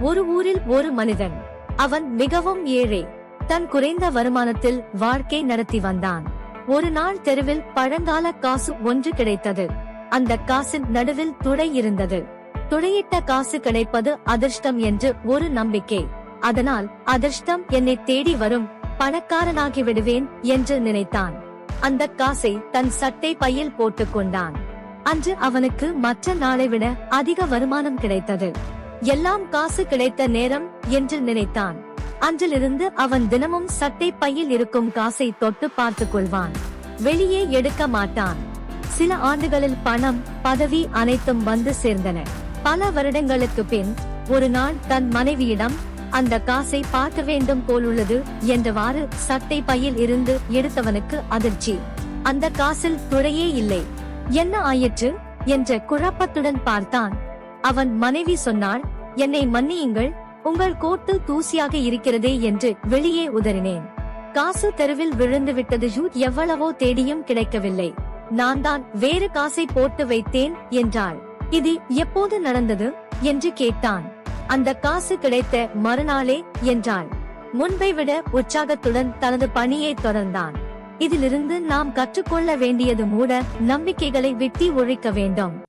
ஒரு ஊரில் ஒரு மனிதன். அவன் மிகவும் ஏழை. தன் குறைந்த வருமானத்தில் வாழ்க்கை நடத்தி வந்தான். ஒரு நாள் தெருவில் பழங்கால காசு ஒன்று கிடைத்தது. அந்த காசின் நடுவில் துளை இருந்தது. துளையிட்ட காசு கிடைப்பது அதிர்ஷ்டம் என்று ஒரு நம்பிக்கை. அதனால் அதிர்ஷ்டம் என்னை தேடி வரும் பணக்காரனாகி விடுவேன் என்று நினைத்தான். அந்த காசை தன் சட்டை பையில் போட்டுக் கொண்டான். அன்று அவனுக்கு மற்ற நாளை விட அதிக வருமானம் கிடைத்தது. எல்லாம் காசு கிடைத்த நேரம் என்று நினைத்தான். அன்றிலிருந்து அவன் தினமும் சட்டை பையில் இருக்கும் காசை தொட்டு பார்த்துக் கொள்வான். வெளியே எடுக்க மாட்டான். சில ஆண்டுகளில் பணம் பதவி அனைத்தும் வந்து சேர்ந்தன. பல வருடங்களுக்கு பின் ஒரு நாள் தன் மனைவியிடம் அந்த காசை பார்க்க வேண்டும் போலுள்ளது என்றவாறு சட்டை பையில் இருந்து எடுத்தவனுக்கு அதிர்ச்சி. அந்த காசில் துறையே இல்லை. என்ன ஆயிற்று? என்ற குழப்பத்துடன் பார்த்தான். அவன் மனைவி சொன்னாள் என்னை மன்னியுங்கள் உங்கள் கோட்டு தூசியாக இருக்கிறதே என்று வெளியே உதறினேன். காசு தெருவில் விழுந்து விட்டது ஜூட் எவ்வளவோ தேடியும் கிடைக்கவில்லை. நான் தான் வேறு காசை போட்டு வைத்தேன் என்றாள். இது எப்போது நடந்தது? என்று கேட்டான். அந்த காசு கிடைத்த மறுநாளே என்றாள். முன்பை விட உற்சாகத்துடன் தனது பணியை தொடர்ந்தான். இதிலிருந்து நாம் கற்றுக்கொள்ள வேண்டியது மூட நம்பிக்கைகளை வெட்டி ஒழிக்க வேண்டும்.